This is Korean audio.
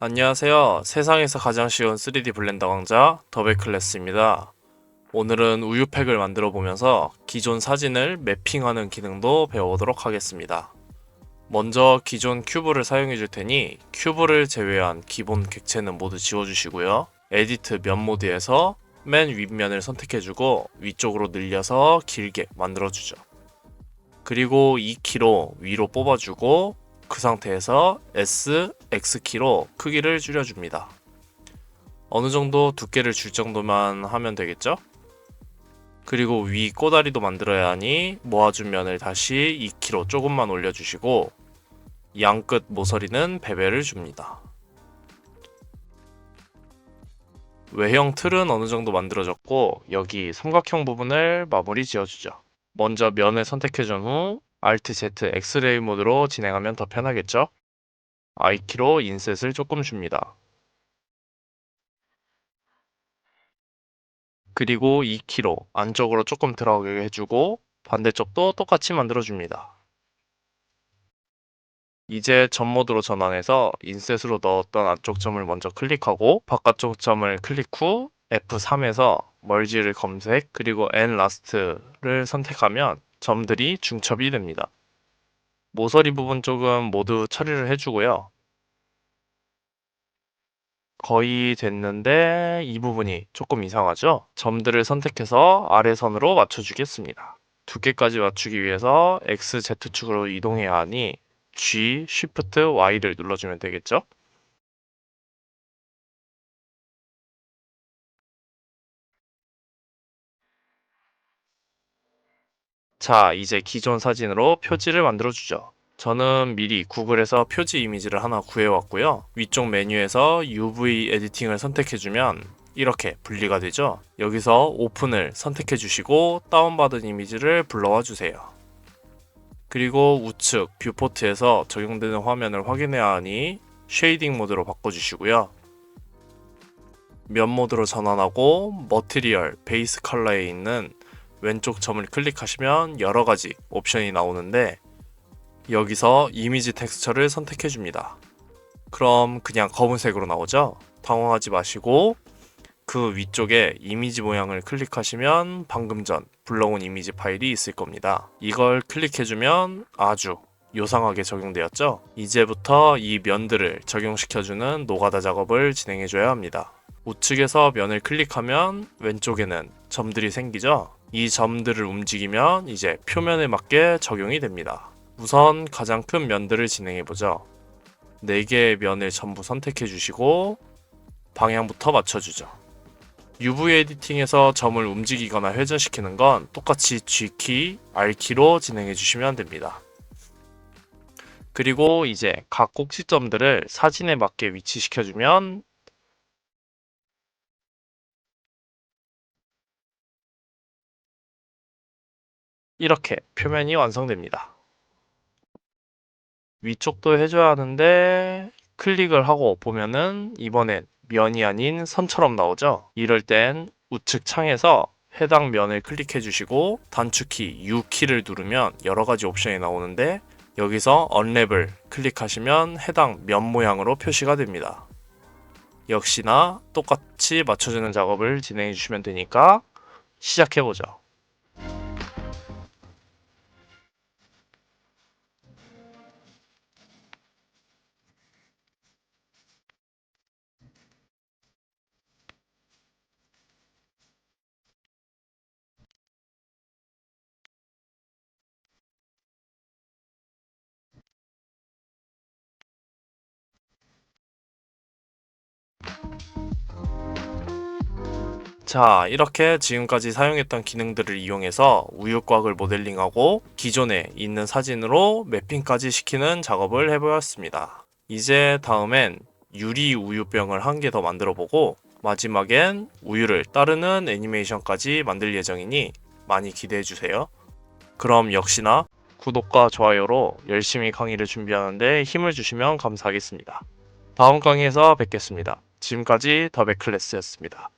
안녕하세요. 세상에서 가장 쉬운 3D 블렌더 강좌 더베클래스입니다. 오늘은 우유팩을 만들어 보면서 기존 사진을 매핑하는 기능도 배워보도록 하겠습니다. 먼저 기존 큐브를 사용해 줄 테니 큐브를 제외한 기본 객체는 모두 지워주시고요. 에디트 면 모드에서 맨 윗면을 선택해주고 위쪽으로 늘려서 길게 만들어주죠. 그리고 2키로 위로 뽑아주고 그 상태에서 S, X키로 크기를 줄여줍니다. 어느 정도 두께를 줄 정도만 하면 되겠죠? 그리고 위 꼬다리도 만들어야 하니 모아준 면을 다시 2키로 조금만 올려주시고 양끝 모서리는 베벨을 줍니다. 외형 틀은 어느 정도 만들어졌고 여기 삼각형 부분을 마무리 지어주죠. 먼저 면을 선택해준 후 Alt Z 엑스레이 모드로 진행하면 더 편하겠죠? I키로 인셋을 조금 줍니다. 그리고 2키로 안쪽으로 조금 들어가게 해주고 반대쪽도 똑같이 만들어줍니다. 이제 점 모드로 전환해서 인셋으로 넣었던 안쪽 점을 먼저 클릭하고 바깥쪽 점을 클릭 후 F3에서 멀지를 검색 그리고 N 라스트를 선택하면 점들이 중첩이 됩니다. 모서리 부분 쪽은 모두 처리를 해주고요. 거의 됐는데 이 부분이 조금 이상하죠? 점들을 선택해서 아래 선으로 맞춰주겠습니다. 두께까지 맞추기 위해서 XZ축으로 이동해야 하니 G, Shift, Y를 눌러주면 되겠죠? 자, 이제 기존 사진으로 표지를 만들어주죠. 저는 미리 구글에서 표지 이미지를 하나 구해왔고요. 위쪽 메뉴에서 UV 에디팅을 선택해주면 이렇게 분리가 되죠. 여기서 오픈을 선택해주시고 다운받은 이미지를 불러와 주세요. 그리고 우측 뷰포트에서 적용되는 화면을 확인해야 하니 쉐이딩 모드로 바꿔주시고요. 면 모드로 전환하고 머티리얼 베이스 컬러에 있는 왼쪽 점을 클릭하시면 여러 가지 옵션이 나오는데 여기서 이미지 텍스처를 선택해 줍니다. 그럼 그냥 검은색으로 나오죠? 당황하지 마시고 그 위쪽에 이미지 모양을 클릭하시면 방금 전 불러온 이미지 파일이 있을 겁니다. 이걸 클릭해주면 아주 요상하게 적용되었죠? 이제부터 이 면들을 적용시켜주는 노가다 작업을 진행해줘야 합니다. 우측에서 면을 클릭하면 왼쪽에는 점들이 생기죠? 이 점들을 움직이면 이제 표면에 맞게 적용이 됩니다. 우선 가장 큰 면들을 진행해 보죠. 4개의 면을 전부 선택해 주시고 방향부터 맞춰주죠. UV 에디팅에서 점을 움직이거나 회전시키는 건 똑같이 G키, R키로 진행해 주시면 됩니다. 그리고 이제 각 꼭지점들을 사진에 맞게 위치시켜주면 이렇게 표면이 완성됩니다. 위쪽도 해줘야 하는데 클릭을 하고 보면은 이번엔 면이 아닌 선처럼 나오죠. 이럴 땐 우측 창에서 해당 면을 클릭해 주시고 단축키 U키를 누르면 여러 가지 옵션이 나오는데 여기서 언랩을 클릭하시면 해당 면 모양으로 표시가 됩니다. 역시나 똑같이 맞춰주는 작업을 진행해 주시면 되니까 시작해 보죠. 자, 이렇게 지금까지 사용했던 기능들을 이용해서 우유곽을 모델링하고 기존에 있는 사진으로 매핑까지 시키는 작업을 해보았습니다. 이제 다음엔 유리 우유병을 한 개 더 만들어 보고 마지막엔 우유를 따르는 애니메이션까지 만들 예정이니 많이 기대해 주세요. 그럼 역시나 구독과 좋아요로 열심히 강의를 준비하는데 힘을 주시면 감사하겠습니다. 다음 강의에서 뵙겠습니다. 지금까지 더백클래스였습니다.